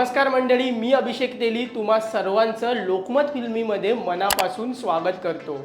नमस्कार मंडळी मी अभिषेक तेली तुम्हा सर्वांचं लोकमत फिल्मीमध्ये मनापासून स्वागत करतो.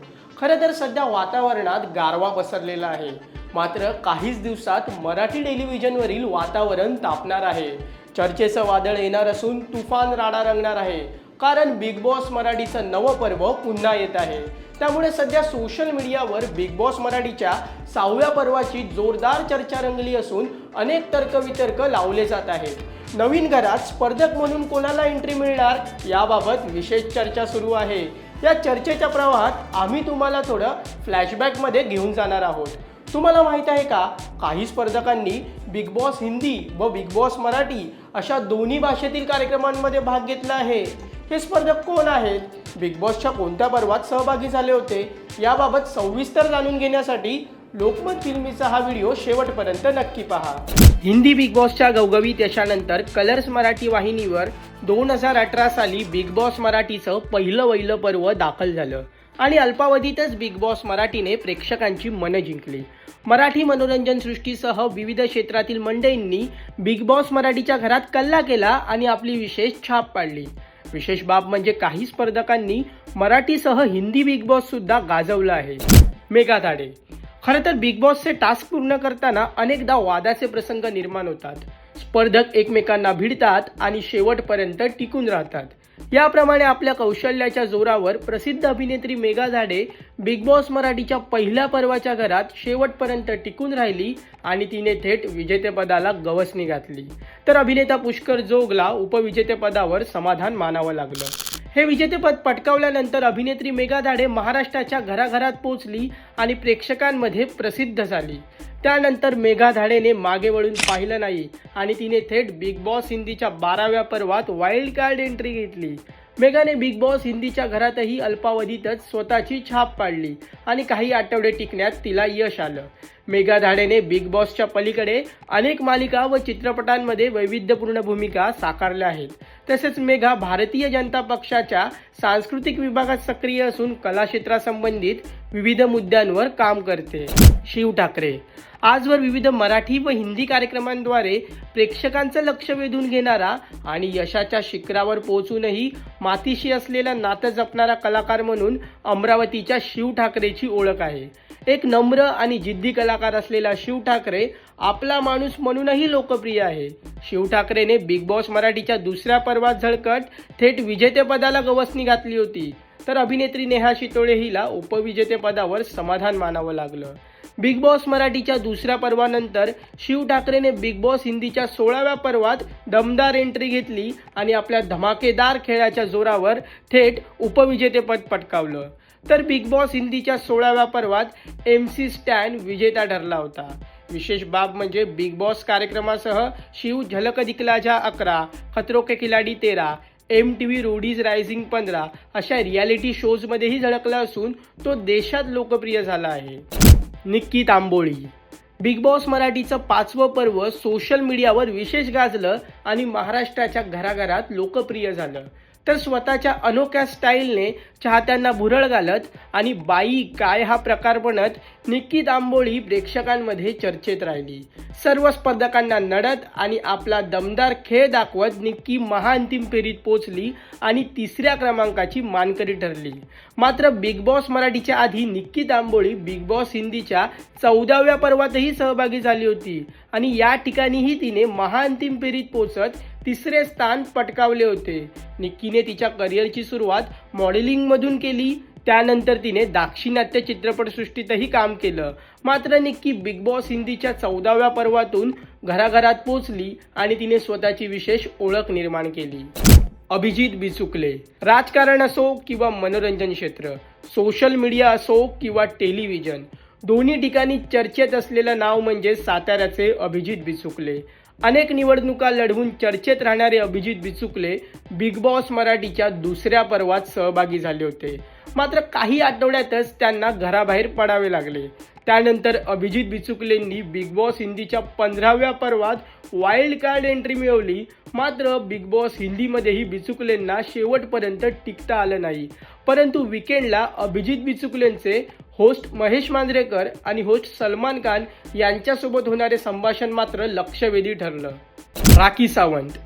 खरं तर सध्या वातावरणात गारवा पसरलेला आहे. मात्र काहीच दिवसात मराठी टेलिव्हिजनवरील वातावरण तापणार आहे. चर्चेचं वादळ येणार असून तुफान राडा रंगणार आहे. कारण बिग बॉस मराठीचं नवं पर्व पुन्हा येत आहे. त्यामुळे सध्या सोशल मीडियावर बिग बॉस मराठीच्या सहाव्या पर्वाची जोरदार चर्चा रंगली असून अनेक तर्कवितर्क लावले जात आहेत. नवीन घरात स्पर्धक म्हणून कोणाला एंट्री मिळणार? याबाबत विशेष चर्चा सुरू आहे. या चर्चेच्या प्रवाहात आम्ही तुम्हाला थोडं फ्लॅशबॅकमध्ये घेऊन जाणार आहोत. तुम्हाला माहीत आहे का? काही स्पर्धकांनी बिग बॉस हिंदी व बिग बॉस मराठी अशा दोन्ही भाषेतील कार्यक्रमांमध्ये भाग घेतला आहे. हे स्पर्धक कोण आहेत? बिग बॉसच्या कोणत्या पर्वात सहभागी झाले होते? याबाबत सविस्तर जाणून घेण्यासाठी लोकमत फिल्मीचा हा व्हिडिओ शेवटपर्यंत नक्की पहा. हिंदी बिग बॉसच्या गवगवीत यशानंतर कलर्स मराठी वाहिनीवर दोन हजार अठरा साली बिग बॉस मराठीचं पहिलं वहिलं पर्व दाखल झालं आणि अल्पावधीतच बिग बॉस मराठीने प्रेक्षकांची मनं जिंकली. मराठी मनोरंजन सृष्टीसह विविध क्षेत्रातील मंडळींनी बिग बॉस मराठीच्या घरात कल्ला केला आणि आपली विशेष छाप पाडली. विशेष बाब म्हणजे काही स्पर्धकांनी मराठीसह हिंदी बिग बॉस सुद्धा गाजवलं आहे. मेघा धाडे खरं तर बिग बॉसचे टास्क पूर्ण करताना अनेकदा वादाचे प्रसंग निर्माण होतात. स्पर्धक एकमेकांना भिडतात आणि शेवटपर्यंत टिकून राहतात. याप्रमाणे आपल्या कौशल्याच्या जोरावर प्रसिद्ध अभिनेत्री मेघा झाडे बिग बॉस मराठीच्या पहिल्या पर्वाच्या घरात शेवटपर्यंत टिकून राहिली आणि तिने थेट विजेतेपदाला गवसणी घातली. तर अभिनेता पुष्कर जोगला उपविजेतेपदावर समाधान मानावं लागलं. हे विजेतेपद पटकावल्यानंतर अभिनेत्री मेघा धाडे महाराष्ट्राच्या घराघरात पोहोचली आणि प्रेक्षकांमध्ये प्रसिद्ध झाली. त्यानंतर मेघा धाडेने मागे वळून पाहिलं नाही आणि तिने थेट बिग बॉस हिंदीच्या बाराव्या पर्वात वाईल्ड कार्ड एंट्री घेतली. मेघाने बिग बॉस हिंदीच्या घरातही अल्पावधीतच स्वतःची छाप पाडली आणि काही आठवडे टिकण्यात तिला यश आलं. मेघा धाडेने बिग बॉसच्या पलीकडे अनेक मालिका व चित्रपटांमध्ये वैविध्यपूर्ण भूमिका साकारल्या आहेत. तसेच मेघा भारतीय जनता पक्षाच्या सांस्कृतिक विभागात सक्रिय असून कलाक्षेत्रासंबंधित विविध मुद्द्यांवर काम करते. शिव ठाकरे. आजवर विविध मराठी व हिंदी कार्यक्रमांद्वारे प्रेक्षकांचं लक्ष वेधून घेणारा आणि यशाच्या शिखरावर पोहोचूनही मातीशी असलेलं नातं जपणारा कलाकार म्हणून अमरावतीच्या शिव ठाकरेची ओळख आहे. एक नम्र आणि जिद्दी कलाकार असलेला शिव ठाकरे आपला माणूस म्हणूनही लोकप्रिय आहे. शिव ठाकरेने बिग बॉस मराठीच्या दुसऱ्या पर्वात झळकट थेट विजेतेपदाला गवसणी घातली होती. तर अभिनेत्री नेहा शितोळे हिला उपविजेतेपदावर समाधान मानावं लागलं. बिग बॉस मराठीच्या दुसऱ्या पर्वानंतर शिव ठाकरेने बिग बॉस हिंदीच्या सोळाव्या पर्वात दमदार एंट्री घेतली आणि आपल्या धमाकेदार खेळाच्या जोरावर थेट उपविजेतेपद पटकावलं. तर बिग बॉस हिंदीच्या सोळाव्या पर्वात एम सी स्टॅन विजेता ठरला होता. विशेष बाब म्हणजे बिग बॉस कार्यक्रमासह शिव झलक दिखलाजा अकरा खतरो के खिलाडी तेरा M T V Roadies Rising पंधरा अशा रियालिटी शोजमध्येही झळकला असून तो देशात लोकप्रिय झाला आहे. निक्की तांबोळी. बिग बॉस मराठीचं पाचवं पर्व सोशल मीडियावर विशेष गाजलं आणि महाराष्ट्राच्या घराघरात लोकप्रिय झालं. तर स्वतःच्या अनोख्या स्टाईलने चाहत्यांना भुरळ घालत आणि बाई काय हा प्रकार बनत निक्की तांबोळी प्रेक्षकांमध्ये चर्चेत राहिली. सर्व स्पर्धकांना नडत आणि आपला दमदार खेळ दाखवत निक्की महाअंतिम फेरीत पोचली आणि तिसऱ्या क्रमांकाची मानकरी ठरली. मात्र बिग बॉस मराठीच्या आधी निक्की तांबोळी बिग बॉस हिंदीच्या चौदाव्या पर्वातही सहभागी झाली होती आणि या ठिकाणीही तिने महाअंतिम फेरीत पोचत तिसरे स्थान पटकावले होते. निक्कीने तिच्या करिअरची सुरुवात मॉडेलिंगमधून केली. त्यानंतर तिने दाक्षिणात्य चित्रपटसृष्टीतही काम केलं. मात्र निक्की बिग बॉस हिंदीच्या चौदाव्या पर्वातून घराघरात पोचली आणि तिने स्वतःची विशेष ओळख निर्माण केली. अभिजित बिचुकले. राजकारण असो किंवा मनोरंजन क्षेत्र सोशल मीडिया असो किंवा टेलिव्हिजन दोन्ही ठिकाणी चर्चेत असलेलं नाव म्हणजे साताऱ्याचे अभिजित बिचुकले. अनेक निवडणुका लढवून चर्चेत राहणारे अभिजित बिचुकले बिग बॉस मराठीच्या दुसऱ्या पर्वात सहभागी झाले होते. मात्र काही आठवड्यातच त्यांना घराबाहेर पडावे लागले. त्यानंतर अभिजित बिचुकलेंनी बिग बॉस हिंदीच्या पंधराव्या पर्वात वाईल्ड कार्ड एंट्री मिळवली. मात्र बिग बॉस हिंदीमध्येही बिचुकलेंना शेवटपर्यंत टिकता आलं नाही. परंतु विकेंडला अभिजित बिचुकलेंचे होस्ट महेश मांजरेकर आणि होस्ट सलमान खान यांच्यासोबत होणारे संभाषण मात्र लक्षवेधी ठरलं. राखी सावंत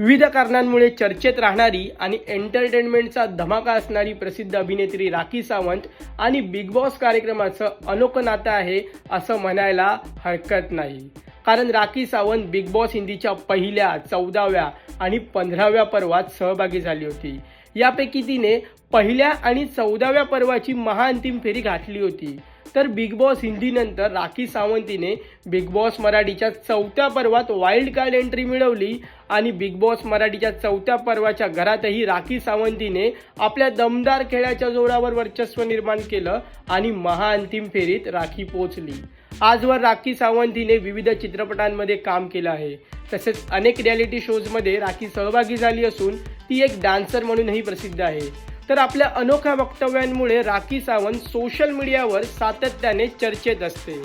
विविध कारणांमुळे चर्चेत राहणारी आणि एंटरटेनमेंटचा धमाका असणारी प्रसिद्ध अभिनेत्री राखी सावंत आणि बिग बॉस कार्यक्रमाचं अनोखं नातं आहे असं म्हणायला हरकत नाही. कारण राखी सावंत बिग बॉस हिंदीच्या पहिल्या चौदाव्या आणि पंधराव्या पर्वात सहभागी झाली होती. यापैकी तिने पहिल्या आणि चौदाव्या पर्वाची महाअंतिम फेरी घातली होती. तर बिग बॉस हिंदीनंतर राखी सावंतीने बिग बॉस मराठीच्या चौथ्या पर्वात वाईल्ड कार्ड एंट्री मिळवली आणि बिग बॉस मराठीच्या चौथ्या पर्वाच्या घरातही राखी सावंतीने आपल्या दमदार खेळाच्या जोरावर वर्चस्व निर्माण केलं आणि महाअंतिम फेरीत राखी पोचली आजवर राखी सावंतीने विविध चित्रपटांमध्ये काम केलं आहे. तसेच अनेक रियालिटी शोजमध्ये राखी सहभागी झाली असून ती एक डान्सर म्हणूनही प्रसिद्ध आहे. तर आपल्या अनोख्या वक्तव्यांमुळे राखी सावंत सोशल मीडियावर सातत्याने चर्चेत असते.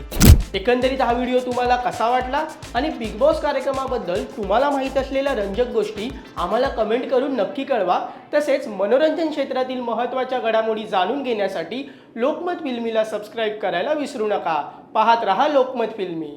एकंदरीत हा व्हिडिओ तुम्हाला कसा वाटला आणि बिग बॉस कार्यक्रमाबद्दल तुम्हाला माहीत असलेल्या रंजक गोष्टी आम्हाला कमेंट करून नक्की कळवा. तसेच मनोरंजन क्षेत्रातील महत्त्वाच्या घडामोडी जाणून घेण्यासाठी लोकमत फिल्मीला सबस्क्राईब करायला विसरू नका. पाहत रहा लोकमत फिल्मी.